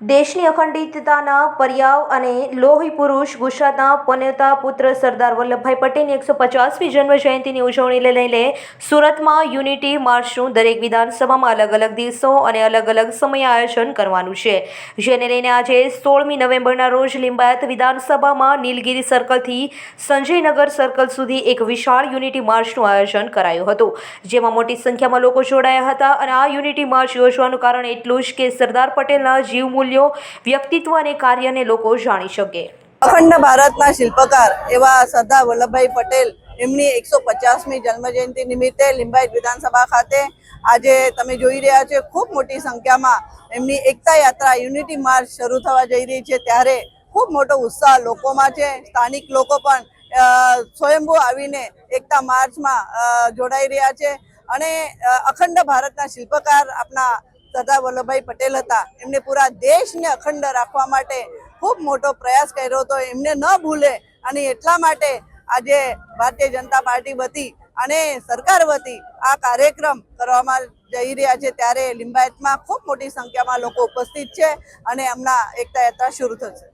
દેશની અખંડિતતાના પર્યાવ અને લોહી પુરુષ ગુજરાતના પનેતા પુત્ર સરદાર વલ્લભભાઈ પટેલની એકસો પચાસમી જન્મ જયંતિની ઉજવણીને લઈને સુરતમાં યુનિટી માર્ચનું દરેક વિધાનસભામાં અલગ અલગ દિવસો અને અલગ અલગ સમયે આયોજન કરવાનું છે. જેને લઈને આજે સોળમી નવેમ્બરના રોજ લિંબાયત વિધાનસભામાં નીલગિરી સર્કલથી સંજયનગર સર્કલ સુધી એક વિશાળ યુનિટી માર્ચનું આયોજન કરાયું હતું. જેમાં મોટી સંખ્યામાં લોકો જોડાયા હતા અને આ યુનિટી માર્ચ યોજવાનું કારણ એટલું જ કે સરદાર પટેલના જીવ મૂલ્યો, વ્યક્તિત્વ અને કાર્યને લોકો જાણી શકે. અખંડ ભારતના શિલ્પકાર એવા સરદાર વલ્લભભાઈ પટેલ, એમની એકસો પચાસમી જન્મજયંતિ નિમિત્તે લિંબાયત વિધાનસભા ખાતે આજે તમે જોઈ રહ્યા છો, ખૂબ મોટી સંખ્યામાં એમની એકતા યાત્રા, યુનિટી માર્ચ શરૂ થવા જઈ રહી છે. ત્યારે ખૂબ મોટો ઉત્સાહ લોકોમાં છે. સ્થાનિક લોકો પણ સ્વયંભૂ આવીને એકતા માર્ચમાં જોડાઈ રહ્યા છે. અને અખંડ ભારતના શિલ્પકાર આપણા સરદાર વલ્લભભાઈ પટેલ હતા, એમને પૂરા દેશને અખંડ રાખવા માટે ખૂબ મોટો પ્રયાસ કર્યો હતો. એમને ન ભૂલે અને એટલા માટે આજે ભારતીય જનતા પાર્ટી વતી અને સરકાર વતી આ કાર્યક્રમ કરવામાં જઈ રહ્યા છે. ત્યારે લિંબાયતમાં ખૂબ મોટી સંખ્યામાં લોકો ઉપસ્થિત છે અને એમના એકતા યાત્રા શરૂ થશે.